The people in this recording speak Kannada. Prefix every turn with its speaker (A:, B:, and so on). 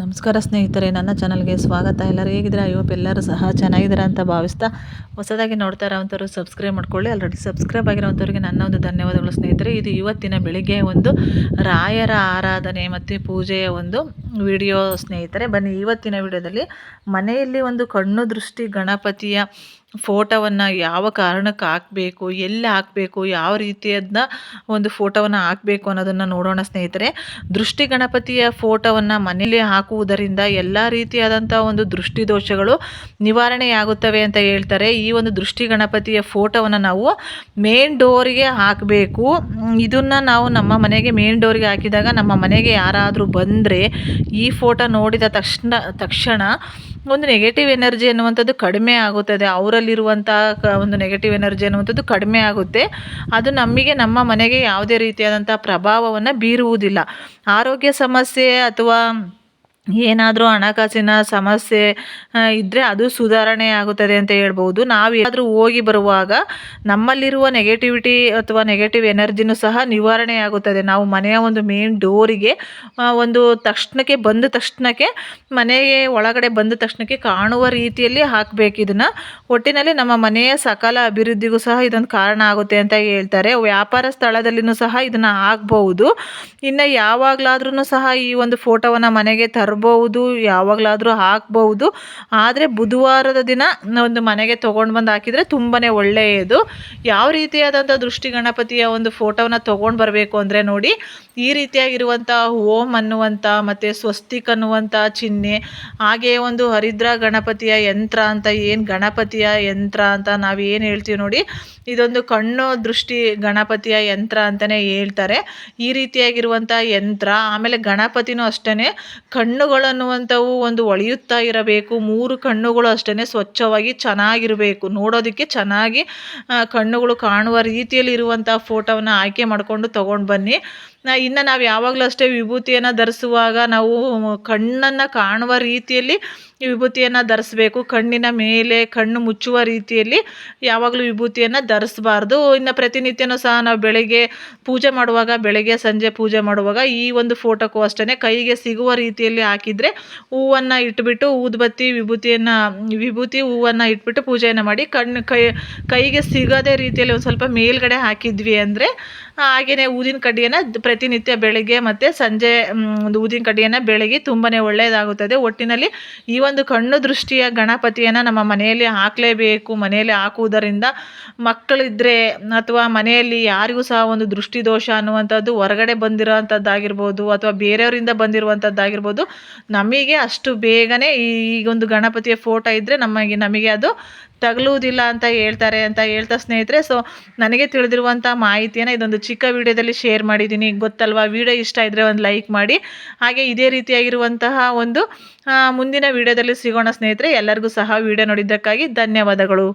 A: ನಮಸ್ಕಾರ ಸ್ನೇಹಿತರೆ, ನನ್ನ ಚಾನಲ್ಗೆ ಸ್ವಾಗತ. ಎಲ್ಲರೂ ಹೇಗಿದ್ದೀರ? ಐ ಹೋಪ್ ಎಲ್ಲರೂ ಸಹ ಚೆನ್ನಾಗಿದ್ದೀರಾ ಅಂತ ಭಾವಿಸ್ತಾ ಹೊಸದಾಗಿ ನೋಡ್ತಾ ಇರೋವಂಥವ್ರು ಸಬ್ಸ್ಕ್ರೈಬ್ ಮಾಡ್ಕೊಳ್ಳಿ. ಆಲ್ರೆಡಿ ಸಬ್ಸ್ಕ್ರೈಬ್ ಆಗಿರೋವಂಥವ್ರಿಗೆ ನನ್ನ ಒಂದು ಧನ್ಯವಾದಗಳು ಸ್ನೇಹಿತರೆ. ಇದು ಇವತ್ತಿನ ಬೆಳಿಗ್ಗೆ ಒಂದು ರಾಯರ ಆರಾಧನೆ ಮತ್ತು ಪೂಜೆಯ ಒಂದು ವಿಡಿಯೋ ಸ್ನೇಹಿತರೆ. ಬನ್ನಿ, ಇವತ್ತಿನ ವಿಡಿಯೋದಲ್ಲಿ ಮನೆಯಲ್ಲಿ ಒಂದು ಕಣ್ಣು ದೃಷ್ಟಿ ಗಣಪತಿಯ ಫೋಟೋವನ್ನು ಯಾವ ಕಾರಣಕ್ಕೆ ಹಾಕಬೇಕು, ಎಲ್ಲಿ ಹಾಕಬೇಕು, ಯಾವ ರೀತಿಯದನ್ನ ಒಂದು ಫೋಟೋವನ್ನು ಹಾಕಬೇಕು ಅನ್ನೋದನ್ನು ನೋಡೋಣ ಸ್ನೇಹಿತರೆ. ದೃಷ್ಟಿ ಗಣಪತಿಯ ಫೋಟೋವನ್ನು ಮನೆಯಲ್ಲಿ ಹಾಕುವುದರಿಂದ ಎಲ್ಲ ರೀತಿಯಾದಂಥ ಒಂದು ದೃಷ್ಟಿ ದೋಷಗಳು ನಿವಾರಣೆಯಾಗುತ್ತವೆ ಅಂತ ಹೇಳ್ತಾರೆ. ಈ ಒಂದು ದೃಷ್ಟಿ ಗಣಪತಿಯ ಫೋಟೋವನ್ನು ನಾವು ಮೇನ್ ಡೋರಿಗೆ ಹಾಕಬೇಕು. ಇದನ್ನು ನಾವು ನಮ್ಮ ಮನೆಗೆ ಮೇನ್ ಡೋರಿಗೆ ಹಾಕಿದಾಗ ನಮ್ಮ ಮನೆಗೆ ಯಾರಾದರೂ ಬಂದರೆ ಈ ಫೋಟೋ ನೋಡಿದ ತಕ್ಷಣ ತಕ್ಷಣ ಒಂದು ನೆಗೆಟಿವ್ ಎನರ್ಜಿ ಅನ್ನುವಂಥದ್ದು ಕಡಿಮೆ ಆಗುತ್ತದೆ. ಅವರಲ್ಲಿರುವಂಥ ಒಂದು ನೆಗೆಟಿವ್ ಎನರ್ಜಿ ಅನ್ನುವಂಥದ್ದು ಕಡಿಮೆ ಆಗುತ್ತೆ. ಅದು ನಮಗೆ ನಮ್ಮ ಮನೆಗೆ ಯಾವುದೇ ರೀತಿಯಾದಂಥ ಪ್ರಭಾವವನ್ನು ಬೀರುವುದಿಲ್ಲ. ಆರೋಗ್ಯ ಸಮಸ್ಯೆ ಅಥವಾ ಏನಾದರೂ ಹಣಕಾಸಿನ ಸಮಸ್ಯೆ ಇದ್ದರೆ ಅದು ಸುಧಾರಣೆ ಆಗುತ್ತದೆ ಅಂತ ಹೇಳ್ಬೋದು. ನಾವು ಹೋಗಿ ಬರುವಾಗ ನಮ್ಮಲ್ಲಿರುವ ನೆಗೆಟಿವಿಟಿ ಅಥವಾ ನೆಗೆಟಿವ್ ಎನರ್ಜಿನೂ ಸಹ ನಿವಾರಣೆ ಆಗುತ್ತದೆ. ನಾವು ಮನೆಯ ಒಂದು ಮೇನ್ ಡೋರಿಗೆ ಒಂದು ತಕ್ಷಣಕ್ಕೆ ಬಂದ ತಕ್ಷಣಕ್ಕೆ, ಮನೆಗೆ ಒಳಗಡೆ ಬಂದ ತಕ್ಷಣಕ್ಕೆ ಕಾಣುವ ರೀತಿಯಲ್ಲಿ ಹಾಕಬೇಕು. ಇದನ್ನು ಒಟ್ಟಿನಲ್ಲಿ ನಮ್ಮ ಮನೆಯ ಸಕಲ ಅಭಿವೃದ್ಧಿಗೂ ಸಹ ಇದೊಂದು ಕಾರಣ ಆಗುತ್ತೆ ಅಂತ ಹೇಳ್ತಾರೆ. ವ್ಯಾಪಾರ ಸ್ಥಳದಲ್ಲಿನೂ ಸಹ ಇದನ್ನು ಹಾಕ್ಬಹುದು ಇನ್ನು ಯಾವಾಗಲಾದ್ರೂ ಸಹ ಈ ಒಂದು ಫೋಟೋವನ್ನು ಮನೆಗೆ ತರ ತರ್ಬೋದು ಯಾವಾಗಲಾದರೂ ಹಾಕ್ಬೌದು ಆದರೆ ಬುಧವಾರದ ದಿನ ಒಂದು ಮನೆಗೆ ತೊಗೊಂಡು ಬಂದು ಹಾಕಿದರೆ ತುಂಬಾ ಒಳ್ಳೆಯದು. ಯಾವ ರೀತಿಯಾದಂಥ ದೃಷ್ಟಿ ಗಣಪತಿಯ ಒಂದು ಫೋಟೋನ ತೊಗೊಂಡು ಬರಬೇಕು ಅಂದರೆ ನೋಡಿ, ಈ ರೀತಿಯಾಗಿರುವಂಥ ಓಂ ಅನ್ನುವಂಥ ಮತ್ತು ಸ್ವಸ್ತಿಕ್ ಅನ್ನುವಂಥ ಚಿಹ್ನೆ ಹಾಗೆಯೇ ಒಂದು ಹರಿದ್ರ ಗಣಪತಿಯ ಯಂತ್ರ ಅಂತ, ಏನು ಗಣಪತಿಯ ಯಂತ್ರ ಅಂತ ನಾವು ಏನು ಹೇಳ್ತೀವಿ ನೋಡಿ, ಇದೊಂದು ಕಣ್ಣು ದೃಷ್ಟಿ ಗಣಪತಿಯ ಯಂತ್ರ ಅಂತಲೇ ಹೇಳ್ತಾರೆ. ಈ ರೀತಿಯಾಗಿರುವಂಥ ಯಂತ್ರ, ಆಮೇಲೆ ಗಣಪತಿನೂ ಅಷ್ಟೇ ಕಣ್ಣು ಕಣ್ಣುಗಳು ಅನ್ನುವಂಥವು ಒಂದು ಹೊಳೆಯುತ್ತಾ ಇರಬೇಕು. ಮೂರು ಕಣ್ಣುಗಳು ಅಷ್ಟೇ ಸ್ವಚ್ಛವಾಗಿ ಚೆನ್ನಾಗಿರಬೇಕು. ನೋಡೋದಕ್ಕೆ ಚೆನ್ನಾಗಿ ಕಣ್ಣುಗಳು ಕಾಣುವ ರೀತಿಯಲ್ಲಿ ಇರುವಂಥ ಫೋಟೋವನ್ನು ಆಯ್ಕೆ ಮಾಡಿಕೊಂಡು ತೊಗೊಂಡು ಬನ್ನಿ. ಇನ್ನು ನಾವು ಯಾವಾಗಲೂ ಅಷ್ಟೇ ವಿಭೂತಿಯನ್ನು ಧರಿಸುವಾಗ ನಾವು ಕಣ್ಣನ್ನು ಕಾಣುವ ರೀತಿಯಲ್ಲಿ ವಿಭೂತಿಯನ್ನು ಧರಿಸ್ಬೇಕು. ಕಣ್ಣಿನ ಮೇಲೆ ಕಣ್ಣು ಮುಚ್ಚುವ ರೀತಿಯಲ್ಲಿ ಯಾವಾಗಲೂ ವಿಭೂತಿಯನ್ನು ಧರಿಸಬಾರ್ದು. ಇನ್ನು ಪ್ರತಿನಿತ್ಯನೂ ಸಹ ನಾವು ಬೆಳಗ್ಗೆ ಪೂಜೆ ಮಾಡುವಾಗ, ಬೆಳಗ್ಗೆ ಸಂಜೆ ಪೂಜೆ ಮಾಡುವಾಗ ಈ ಒಂದು ಫೋಟೋಕ್ಕೂ ಅಷ್ಟೇ ಕೈಗೆ ಸಿಗುವ ರೀತಿಯಲ್ಲಿ ಹಾಕಿದರೆ ಹೂವನ್ನು ಇಟ್ಬಿಟ್ಟು ಊದ್ಬತ್ತಿ ವಿಭೂತಿಯನ್ನು, ವಿಭೂತಿ ಹೂವನ್ನು ಇಟ್ಬಿಟ್ಟು ಪೂಜೆಯನ್ನು ಮಾಡಿ ಕಣ್ಣು ಕೈ, ಕೈಗೆ ಸಿಗದೇ ರೀತಿಯಲ್ಲಿ ಒಂದು ಸ್ವಲ್ಪ ಮೇಲ್ಗಡೆ ಹಾಕಿದ್ವಿ ಅಂದರೆ ಹಾಗೆಯೇ ಊದಿನ ಕಡ್ಡಿಯನ್ನು ಪ್ರತಿನಿತ್ಯ ಬೆಳಗ್ಗೆ ಮತ್ತು ಸಂಜೆ ಒಂದು ಊದಿನ ಕಡ್ಡಿಯನ್ನು ಬೆಳಗ್ಗೆ ತುಂಬಾ ಒಳ್ಳೆಯದಾಗುತ್ತದೆ. ಒಟ್ಟಿನಲ್ಲಿ ಈ ಒಂದು ಕಣ್ಣು ದೃಷ್ಟಿಯ ಗಣಪತಿಯನ್ನು ನಮ್ಮ ಮನೆಯಲ್ಲಿ ಹಾಕಲೇಬೇಕು. ಮನೆಯಲ್ಲಿ ಹಾಕುವುದರಿಂದ ಮಕ್ಕಳಿದ್ದರೆ ಅಥವಾ ಮನೆಯಲ್ಲಿ ಯಾರಿಗೂ ಸಹ ಒಂದು ದೃಷ್ಟಿ ದೋಷ ಅನ್ನುವಂಥದ್ದು ಹೊರಗಡೆ ಬಂದಿರೋವಂಥದ್ದಾಗಿರ್ಬೋದು ಅಥವಾ ಬೇರೆಯವರಿಂದ ಬಂದಿರುವಂಥದ್ದಾಗಿರ್ಬೋದು, ನಮಗೆ ಅಷ್ಟು ಬೇಗನೆ ಈ ಒಂದು ಗಣಪತಿಯ ಫೋಟೋ ಇದ್ದರೆ ನಮಗೆ ನಮಗೆ ಅದು ತಗಲುವುದಿಲ್ಲ ಅಂತ ಹೇಳ್ತಾರೆ ಅಂತ ಹೇಳ್ತಾ ಸ್ನೇಹಿತರೆ ಸೊ ನನಗೆ ತಿಳಿದಿರುವಂಥ ಮಾಹಿತಿಯನ್ನು ಇದೊಂದು ಚಿಕ್ಕ ವಿಡಿಯೋದಲ್ಲಿ ಶೇರ್ ಮಾಡಿದ್ದೀನಿ. ಗೊತ್ತಲ್ವಾ? ವಿಡಿಯೋ ಇಷ್ಟ ಇದ್ದರೆ ಒಂದು ಲೈಕ್ ಮಾಡಿ. ಹಾಗೆ ಇದೇ ರೀತಿಯಾಗಿರುವಂತಹ ಒಂದು ಮುಂದಿನ ವಿಡಿಯೋದಲ್ಲಿ ಸಿಗೋಣ ಸ್ನೇಹಿತರೆ. ಎಲ್ಲರಿಗೂ ಸಹ ವಿಡಿಯೋ ನೋಡಿದ್ದಕ್ಕಾಗಿ ಧನ್ಯವಾದಗಳು.